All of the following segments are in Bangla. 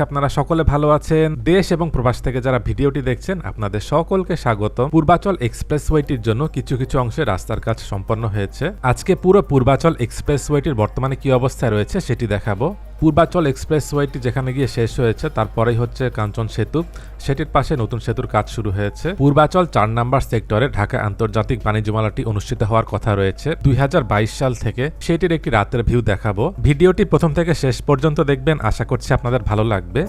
আপনারা সকলে ভালো আছেন। দেশ এবং প্রবাস থেকে যারা ভিডিওটি দেখছেন, আপনাদের সকলকে স্বাগত পূর্বাচল এক্সপ্রেসওয়েটির জন্য কিছু কিছু অংশে রাস্তার কাজ সম্পন্ন হয়েছে। আজকে পুরো পূর্বাচল এক্সপ্রেসওয়েটির বর্তমানে কি অবস্থায় রয়েছে সেটি দেখাবো। পূর্বাচল এক্সপ্রেসওয়েটি যেখানে গিয়ে শেষ হয়েছে, তারপরেই হচ্ছে কাঞ্চন সেতু। সেটির পাশে নতুন সেতুর কাজ শুরু হয়েছে। পূর্বাচল চার নাম্বার সেক্টরে ঢাকা আন্তর্জাতিক বাণিজ্য মেলাটি অনুষ্ঠিত হওয়ার কথা রয়েছে। দুই হাজার বাইশ সাল থেকে সেটির একটি রাতের ভিউ দেখাবো। ভিডিওটি প্রথম থেকে শেষ পর্যন্ত দেখবেন। আশা করছি আপনাদের ভালো লাগবে।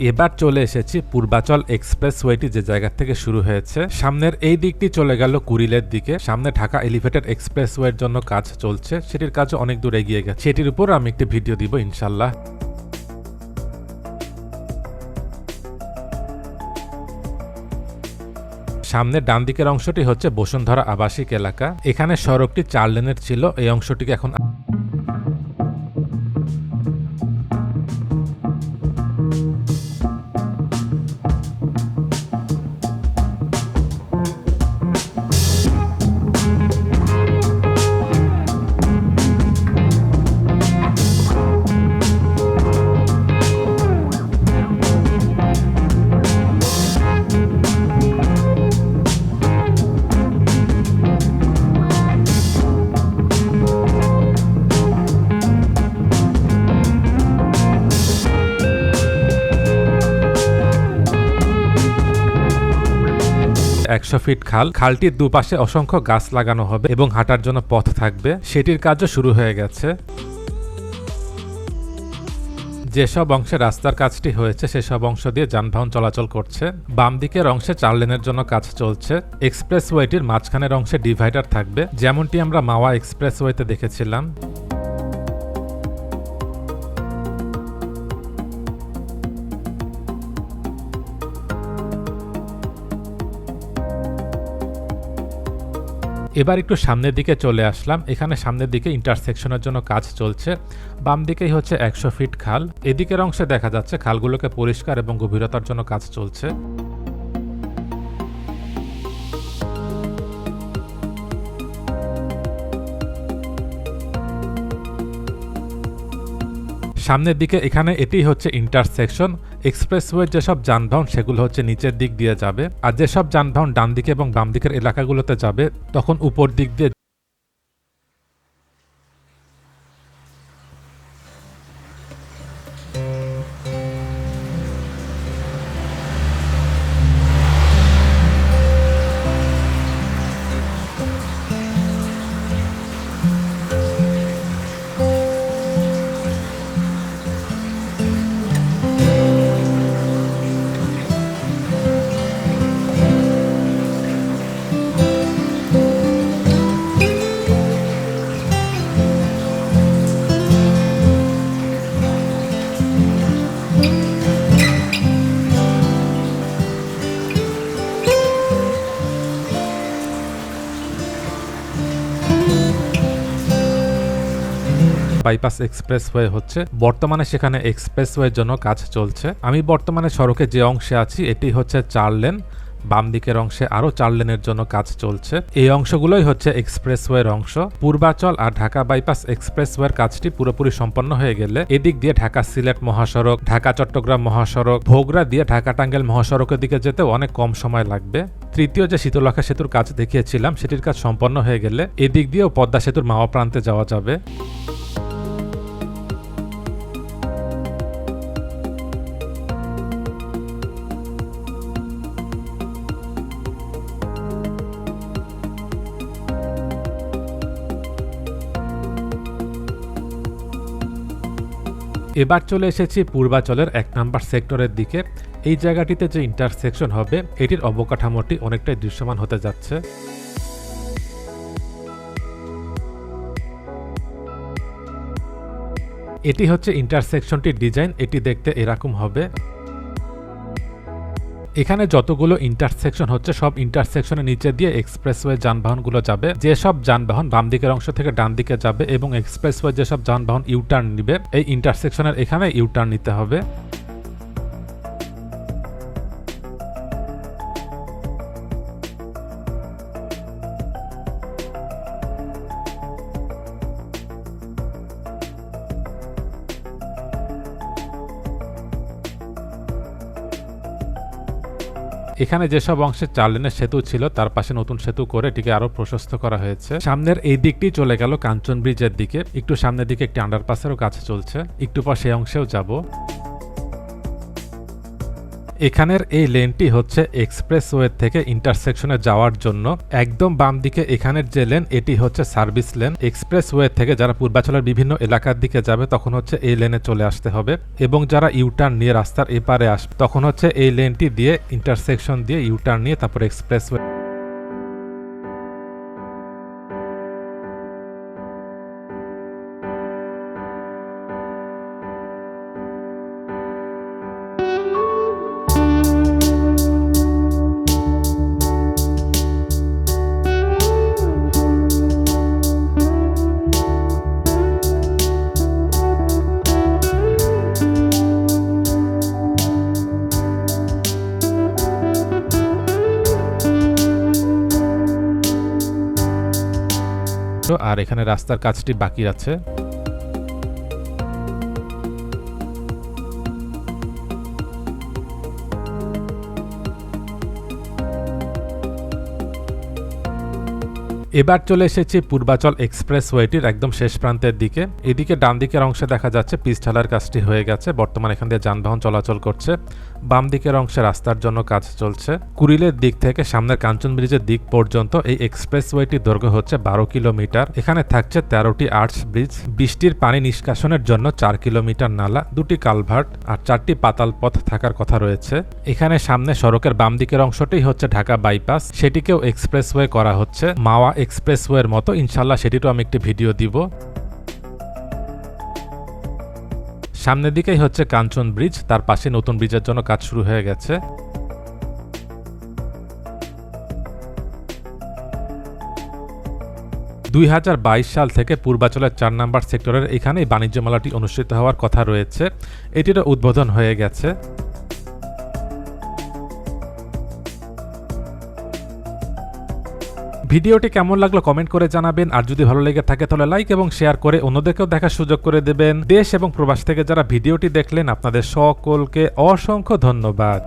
এবার চলে এসেছি পূর্বাচল এক্সপ্রেসওয়েটি, যে জায়গা থেকে শুরু হয়েছে। সামনের এই দিকটি চলে গেল কুড়িলের দিকে। সামনে ঢাকা এলিভেটেড এক্সপ্রেসওয়ের জন্য কাজ চলছে। সেটির কাজও অনেক দূর এগিয়ে গেছে। সেটির উপর আমি একটি ভিডিও দিব ইনশাল্লাহ সামনের ডান দিকের অংশটি হচ্ছে বসুন্ধরা আবাসিক এলাকা। এখানে সড়কটি চার লেনের ছিল। এই অংশটিকে এখন একশো ফিট খাল। খালটির দুপাশে অসংখ্য গাছ লাগানো হবে এবং হাঁটার জন্য পথ থাকবে। সেটির কাজও শুরু হয়ে গেছে। যেসব অংশে রাস্তার কাজটি হয়েছে, সেসব অংশ দিয়ে যানবাহন চলাচল করছে। বাম দিকের অংশে চার লেনের জন্য কাজ চলছে। এক্সপ্রেসওয়েটির মাঝখানের অংশে ডিভাইডার থাকবে। যেমনটি আমরা মাওয়া এক্সপ্রেসওয়েতে দেখেছিলাম। এবার একটু সামনের দিকে চলে আসলাম। এখানে সামনের দিকে ইন্টারসেকশনের জন্য কাজ চলছে। বাম দিকেই হচ্ছে একশো ফিট খাল। এদিকের অংশে দেখা যাচ্ছে খালগুলোকে পরিষ্কার এবং গভীরতার জন্য কাজ চলছে। সামনের দিকে এখানে এটি হচ্ছে ইন্টারসেকশন এক্সপ্রেসওয়ে যেসব যানবাহন সেগুলো হচ্ছে নিচের দিক দিয়ে যাবে। আর যেসব যানবাহন ডান দিকে এবং বাম দিকের এলাকাগুলোতে যাবে, তখন উপর দিক দিয়ে বাইপাস এক্সপ্রেসওয়ে হচ্ছে। বর্তমানে সেখানে এক্সপ্রেসওয়ের জন্য কাজ চলছে। আমি বর্তমানে সড়কে যে অংশে আছি, এটি হচ্ছে চার লেন। বাম দিকের অংশে আরও চার লেনের জন্য কাজ চলছে। এই অংশগুলোই হচ্ছে এক্সপ্রেসওয়ের অংশ। পূর্বাচল আর ঢাকা বাইপাস এক্সপ্রেসওয়ের কাজটি পুরোপুরি সম্পন্ন হয়ে গেলে এদিক দিয়ে ঢাকা সিলেট মহাসড়ক, ঢাকা চট্টগ্রাম মহাসড়ক ভোগড়া দিয়ে ঢাকা টাঙ্গেল মহাসড়কের দিকে যেতে অনেক কম সময় লাগবে। তৃতীয় যে শীতলক্ষা সেতুর কাজ দেখিয়েছিলাম, সেটির কাজ সম্পন্ন হয়ে গেলে এদিক দিয়েও পদ্মা সেতুর মাওয়া প্রান্তে যাওয়া যাবে। এবার চলে এসেছি পূর্বাচলের এক নাম্বার সেক্টরের দিকে। এই জায়গাটিতে যে ইন্টারসেকশন হবে, এটির অবকাঠামোটি অনেকটাই দৃশ্যমান হতে যাচ্ছে। এটি হচ্ছে ইন্টারসেকশনটির ডিজাইন এটি দেখতে এরকম হবে। এখানে যতগুলো ইন্টারসেকশন হচ্ছে, সব ইন্টারসেকশনের নিচে দিয়ে এক্সপ্রেসওয়ে যানবাহনগুলো যাবে। যেসব যানবাহন বাম দিকের অংশ থেকে ডান দিকে যাবে এবং এক্সপ্রেসওয়ে যেসব যানবাহন ইউটার্ন নিবে, এই ইন্টারসেকশনের এখানে ইউটার্ন নিতে হবে। এখানে যেসব অংশে চার লেনের সেতু ছিল, তার পাশে নতুন সেতু করে এটিকে আরও প্রশস্ত করা হয়েছে। সামনের এই দিকটি চলে গেল কাঞ্চন ব্রিজের দিকে। একটু সামনের দিকে একটি আন্ডারপাসেরও কাছে চলছে। একটু পর সেই অংশেও যাব। এখানের এই লেনটি হচ্ছে এক্সপ্রেসওয়ে থেকে ইন্টারসেকশনে যাওয়ার জন্য। একদম বাম দিকে এখানের যে লেন, এটি হচ্ছে সার্ভিস লেন। এক্সপ্রেসওয়ে থেকে যারা পূর্বাচলের বিভিন্ন এলাকার দিকে যাবে, তখন হচ্ছে এই লেনে চলে আসতে হবে। এবং যারা ইউটার্ন নিয়ে রাস্তার এপারে আসবে তখন হচ্ছে এই লেনটি দিয়ে ইন্টারসেকশন দিয়ে ইউটার্ন নিয়ে তারপর এক্সপ্রেসওয়ে আর এখানে রাস্তার কাজটি বাকি আছে। এবার চলে এসেছি পূর্বাচল এক্সপ্রেস ওয়েটির একদম শেষ প্রান্তের দিকে। এদিকে ডান দিকের অংশে দেখা যাচ্ছে পিচ ঢালার কাজটি হয়ে গেছে। বর্তমানে এখান দিয়ে যানবাহন চলাচল করছে। বাম দিকের অংশে রাস্তার জন্য কাজ চলছে। কুড়িলের দিক থেকে সামনের কাঞ্চন ব্রিজের দিক পর্যন্ত এই এক্সপ্রেস ওয়েটির দৈর্ঘ্য হচ্ছে বারো কিলোমিটার। এখানে থাকছে তেরোটি আর্টস ব্রিজ। বৃষ্টির পানি নিষ্কাশনের জন্য চার কিলোমিটার নালা, দুটি কালভার্ট আর চারটি পাতাল পথ থাকার কথা রয়েছে। এখানে সামনে সড়কের বাম দিকের অংশটি হচ্ছে ঢাকা বাইপাস। সেটিকেও এক্সপ্রেসওয়ে করা হচ্ছে। মাওয়া এক্সপ্রেসওয়ের মতো, ইনশাল্লাহ সেটিরও আমি একটি ভিডিও দিব। সামনের দিকেই হচ্ছে কাঞ্চন ব্রিজ, তার পাশে নতুন ব্রিজের জন্য কাজ শুরু হয়ে গেছে। দুই হাজার বাইশ সাল থেকে পূর্বাচলের চার নম্বর সেক্টরের এখানেই বাণিজ্য মেলাটি অনুষ্ঠিত হওয়ার কথা রয়েছে। এটিরও উদ্বোধন হয়ে গেছে। ভিডিওটি কেমন লাগল কমেন্ট করে জানাবেন। আর যদি ভালো লেগে থাকে তাহলে লাইক এবং শেয়ার করে অন্যদেরকেও দেখার সুযোগ করে দেবেন। দেশ এবং প্রবাস থেকে যারা ভিডিওটি দেখলেন, আপনাদের সকলকে অসংখ্য ধন্যবাদ।